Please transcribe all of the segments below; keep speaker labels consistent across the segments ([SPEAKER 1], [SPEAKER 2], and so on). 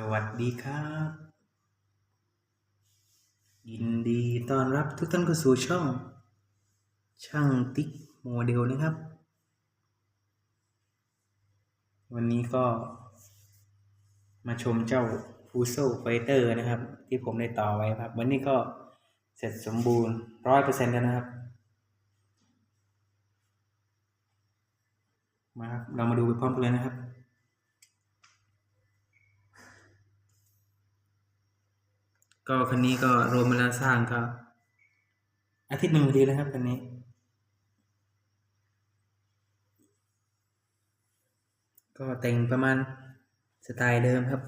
[SPEAKER 1] สวัสดีครับ ยินดีต้อนรับทุกท่านเข้าสู่ช่อง ช่างติ๊กโมเดลนะครับ วันนี้ก็ มาชมเจ้าฟูโซไฟเตอร์นะครับ ที่ผมได้ต่อไว้ครับ วันนี้ก็เสร็จสมบูรณ์ร้อยเปอร์เซ็นต์แล้วนะครับ มาครับ เรามาดูไปพร้อมกันเลยนะครับ ก็คันนี้ก็รวมเวลาสร้างก็อาทิตย์หนึ่งพอดีนะครับคันนี้ ก็แต่งประมาณสไตล์เดิมครับ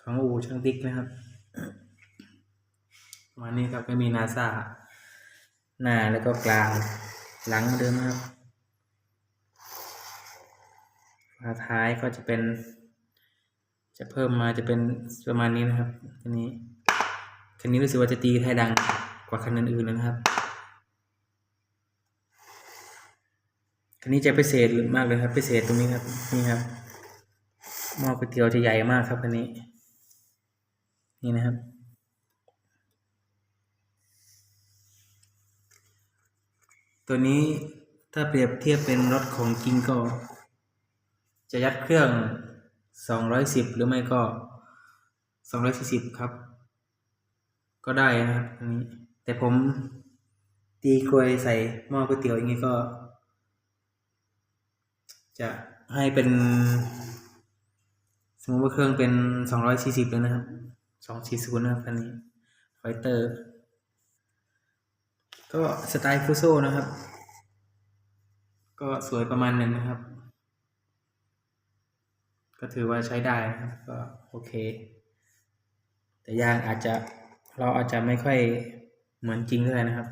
[SPEAKER 1] ของอูช่างติ๊กนะครับประมาณนี้ครับก็มีนาซาหน้าแล้วก็กลางหลังเดิมครับฝาท้ายก็จะเป็น จะเพิ่มมาจะเป็นประมาณนี้นะครับคันนี้ คันนี้รู้สึกว่าจะตีไทยดังกว่าคันอื่นๆนะครับ คันนี้จะพิเศษมากเลยครับพิเศษตรงนี้ครับนี่ครับหม้อก๋วยเตี๋ยวจะใหญ่มากครับคันนี้ นี่นะครับตัวนี้ถ้าเปรียบเทียบเป็นรถของจริงก็ จะยัดเครื่อง 210 หรือไม่ก็ 240 ครับ ก็ได้นะครับอันนี้ แต่ผมตีกลวยใส่หม้อก๋วยเตี๋ยวอย่างนี้ก็ จะให้เป็น สมมติว่าเครื่องเป็น240เลยนะครับ240นย์นะครับอันนี้ไฟเตอร์ ก็สไตล์ฟูโซนะครับ ก็สวยประมาณนึงนะครับ ก็ถือว่าใช้ได้นะครับ ก็โอเค แต่ยางอาจจะ เราอาจจะไม่ค่อยเหมือนจริงเท่าไหร่นะครับ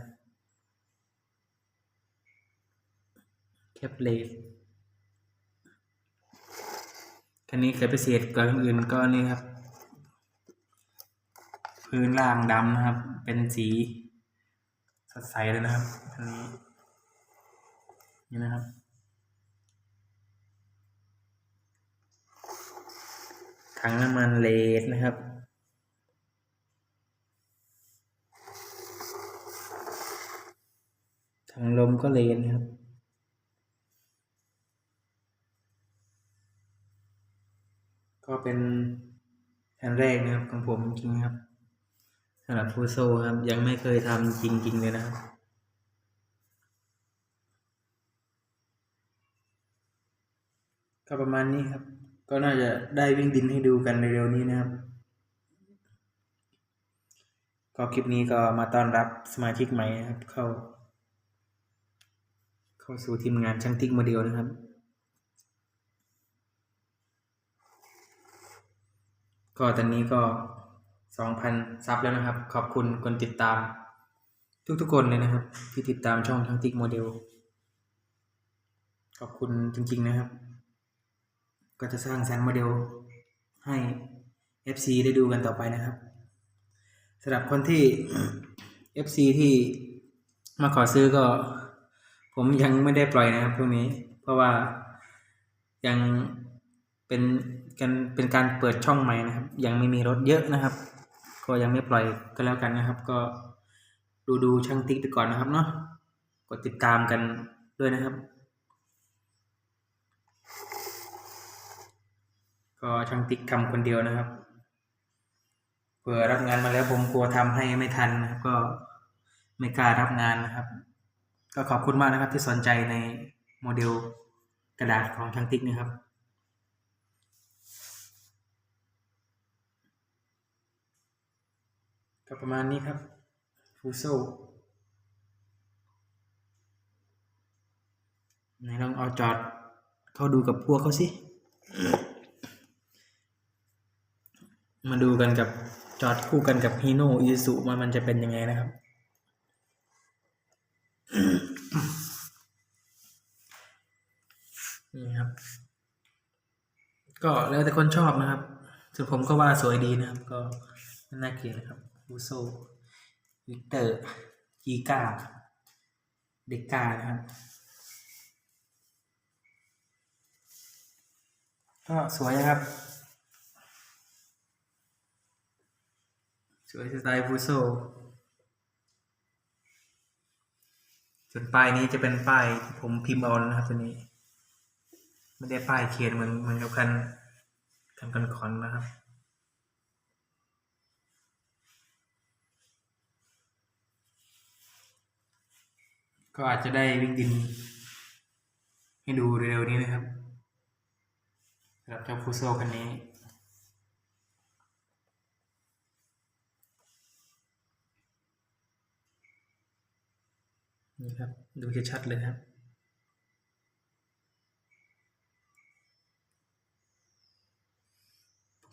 [SPEAKER 1] แคปเลสคันนี้เคยไปเศษกับคนอื่นก็นี่ครับ พื้นล่างดำนะครับ เป็นสีสดใสเลยนะครับอันนี้นี่นะครับถังน้ำมันเลสนะครับ ถังลมก็เลนนครับ ก็เป็นแผ่นแรกนะครับของผมจริงครับสำหรับฟูโซครับ ยังไม่เคยทำจริง ๆ เลยนะครับก็ประมาณนี้ครับ ก็น่าจะได้วิ่งดินให้ดูกันเร็วๆนี้นะครับก็คลิปนี้ก็มาต้อนรับสมาชิกใหม่นะครับเข้า เข้าสู่ทีมงานช่างติ๊กโมเดลนะครับ ก็ตอนนี้ก็สองพันซับแล้วนะครับ ขอบคุณคนติดตาม ทุกๆคนเลยนะครับ ที่ติดตามช่องช่างติ๊กโมเดล ขอบคุณจริง ๆนะครับ ก็จะสร้างสรรค์โมเดลให้ FC ได้ดูกันต่อไปนะครับสำหรับคนที่ FC ที่มาขอซื้อก็ ผมยังไม่ได้ปล่อยนะครับพวกนี้ เพราะว่ายังเป็นกันเป็นการเปิดช่องใหม่นะครับ ยังไม่มีรถเยอะนะครับ ก็ยังไม่ปล่อยก็แล้วกันนะครับ ก็ดูดูช่างติ๊กไปก่อนนะครับเนาะกดติดตามกันด้วยนะครับ ก็ช่างติ๊กทำคนเดียวนะครับเผื่อรับงานมาแล้วผมกลัวทำให้ไม่ทันนะครับก็ไม่กล้ารับงานนะครับ ก็ขอบคุณมากนะครับที่สนใจในโมเดลกระดาษของช่างติ๊กนะครับ ก็ประมาณนี้ครับฟูโซไหนลองเอาจอดเข้าดูกับพวกเขาสิ มาดูกันกับจอดคู่กันกับฮีโน่อีสุมันมันจะเป็นยังไงนะครับ นี่ครับ ก็แล้วแต่คนชอบนะครับส่วนผมก็ว่าสวยดีนะครับ ก็น่าเกลียดนะครับบูโซวิกเตอร์กีกาเด็กกานะครับก็สวยนะครับ สวยสไตล์ฟูโซส่วนป้ายนี้จะเป็นป้ายที่ผมพิมพ์เอานะครับตัวนี้ ไม่ได้ป้ายเขียนเหมือนเหมือนกับคันคันกันคอนนะครับ ก็อาจจะได้วิ่งดิน ให้ดูเร็วๆนี้นะครับสำหรับเจ้าฟูโซคันนี้นี่ครับ ดูชัดๆเลยครับ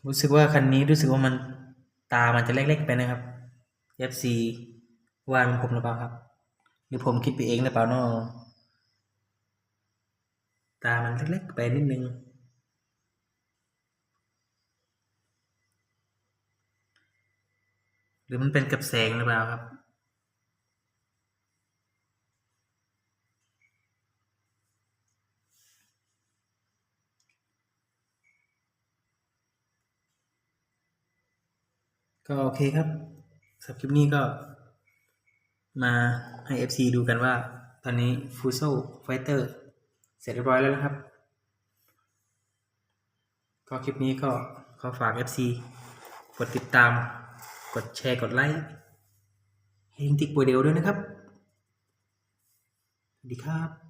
[SPEAKER 1] รู้สึกว่าคันนี้รู้สึกว่ามันตามันจะเล็กๆไปนะครับ FC วานผมหรือเปล่าครับ หรือผมคิดไปเองหรือเปล่าเนาะตามันเล็กๆไปนิดนึงหรือมันเป็นกับแสงหรือเปล่าครับ ก็โอเคครับสำหรับคลิปนี้ก็ มาให้ FC ดูกันว่า ตอนนี้ f u s o Fighter เสร็จเรียบร้อยแล้วนะครับ ก็คลิปนี้ก็ขอฝาก FC กดติดตาม กดแชร์ กดไลค์ให้ลิงติ๊กโปรเดลด้วยนะครับ สวัสดีครับ